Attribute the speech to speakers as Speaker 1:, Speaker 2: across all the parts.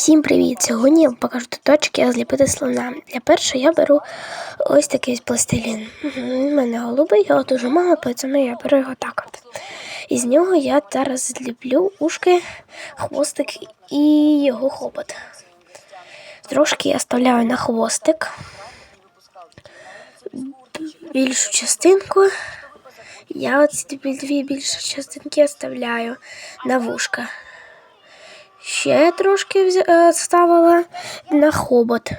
Speaker 1: Усім привіт! Сьогодні я вам покажу точки, як зліпити слона. Для першого я беру ось такий пластилін. У мене голубий, його дуже мало, тому я беру його так от. Із нього я зараз зліплю ушки, хвостик і його хобот. Трошки я ставляю на хвостик. Більшу частинку. Я оці дві більші частинки оставляю на вушка. Ще трошки е, ставила на хобот.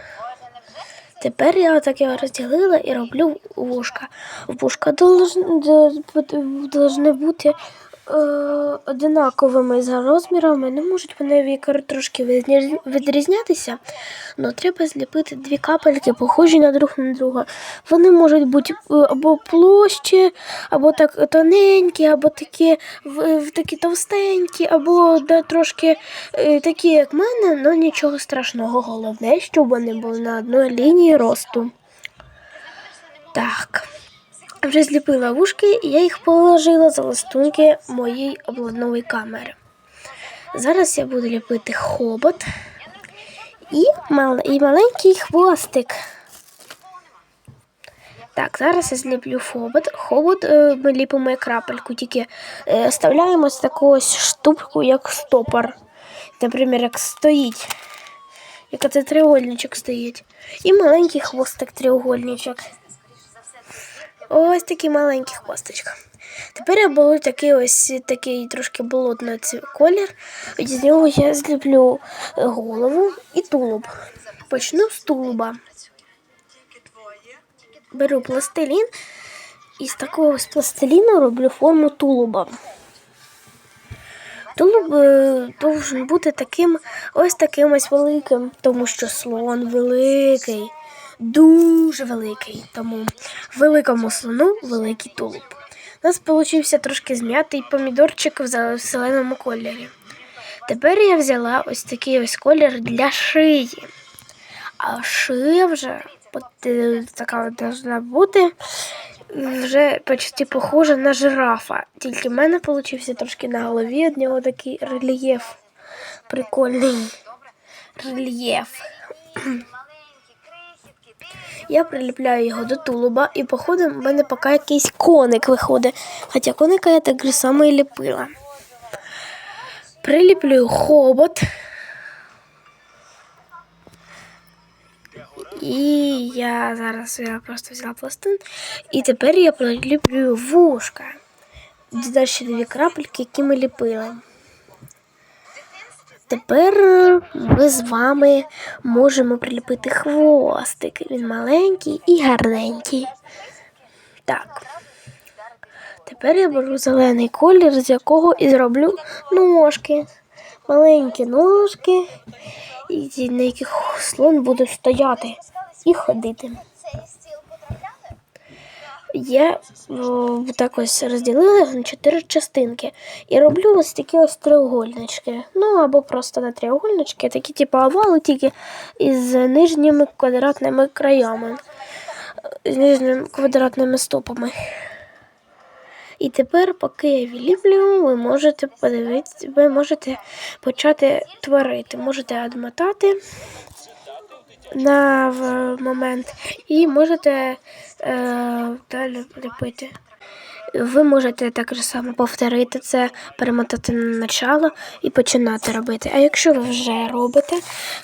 Speaker 1: Тепер я так його розділила і роблю вушка. Вушка повинні бути одинаковими за розмірами. Не можуть вони вікер трошки відрізнятися, але треба зліпити дві капельки, похожі на друг на друга. Вони можуть бути е, або площі, або так тоненькі, або такі, такі товстенькі, або да, трошки е, такі, як в мене, але нічого страшного. Головне, щоб вони були на одній лінії росту. Так. Вже зліпила вушки, і я їх положила за листунки моєї обладнової камери. Зараз я буду ліпити хобот і, мал... і маленький хвостик. Так, зараз я зліплю хобот. Хобот е, ми ліпимо як крапельку, тільки е, вставляємо ось таку ось штуку, як стопор. Наприклад, як стоїть. Як оце треугольничок стоїть. І маленький хвостик треугольничок. Ось такий маленький хвосточок. Тепер я беру такий ось такий трошки болотний колір. З нього я зліплю е, голову і тулуб. Почну з тулуба. Беру пластилін і з такого з пластиліну роблю форму тулуба. Тулуб е, должен бути таким ось таким ось великим, тому що слон великий, дуже великий. Тому великому слону великий тулуб. У нас получився трошки зм'ятий помідорчик в зеленому кольорі. Тепер я взяла ось такий ось колір для шиї. А шия вже от, така должна бути вже почти похожа на жирафа. Тільки в мене получився трошки на голові від нього такий рельєф. Прикольний рельєф. Я приліпляю його до тулуба і походу в мене поки якийсь коник виходить. Хоча коника я так же само і ліпила. Приліплюю хобот. І я зараз я просто взяла пластин. І тепер я приліплюю вушка. Додаю ще дві крапельки, які ми ліпили. Тепер ми з вами можемо приліпити хвостик. Він маленький і гарненький. Так. Тепер я беру зелений колір, з якого і зроблю ножки. Маленькі ножки, на яких слон буде стояти і ходити. Я о, так ось розділила на чотири частинки і роблю ось такі ось треугольнички. Ну або просто на треугольнички, такі типу овали, тільки із нижніми квадратними краями, з нижніми квадратними стопами. І тепер, поки я виліплюю, ви можете подивитися, ви можете почати творити. Можете адмотати на момент і можете е, далі ліпити. Ви можете так само повторити це, перемотати на начало і починати робити. А якщо ви вже робите,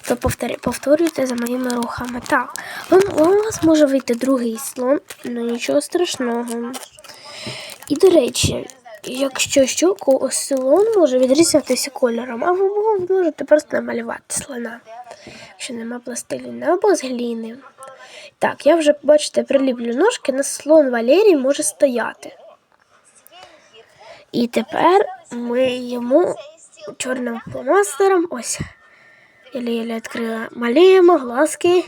Speaker 1: то повторю- повторюйте за моїми рухами. Так, у вас може вийти другий слон, ну нічого страшного. І до речі, якщо що, слон може відрізнятися кольором, а ви можете просто намалювати слона, якщо нема пластиліна або з гліни. Так, я вже, бачите, приліплю ножки, на слон Валерій може стояти. І тепер ми йому чорним фломастером, ось, єлі-єлі відкрила, малюємо глазки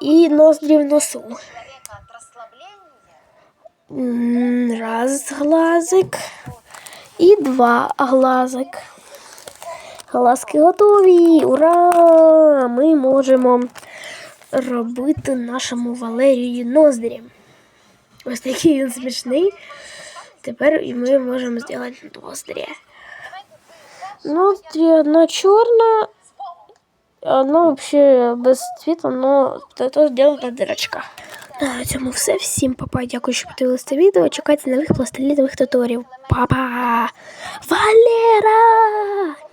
Speaker 1: і ноздрі в носу. Раз глазик і два глазик. Глазки готові. Ура! Ми можемо робити нашому Валерію ноздрі. Ось такий він смішний. Тепер ми можемо зробити ноздрі. Ноздрі одна чорна, одно взагалі без цвіту, но то зроблена дирочка. На цьому все. Всім папа. Дякую, що подивилися це відео. Чекайте нових пластилінових туторів. Папа! Валера!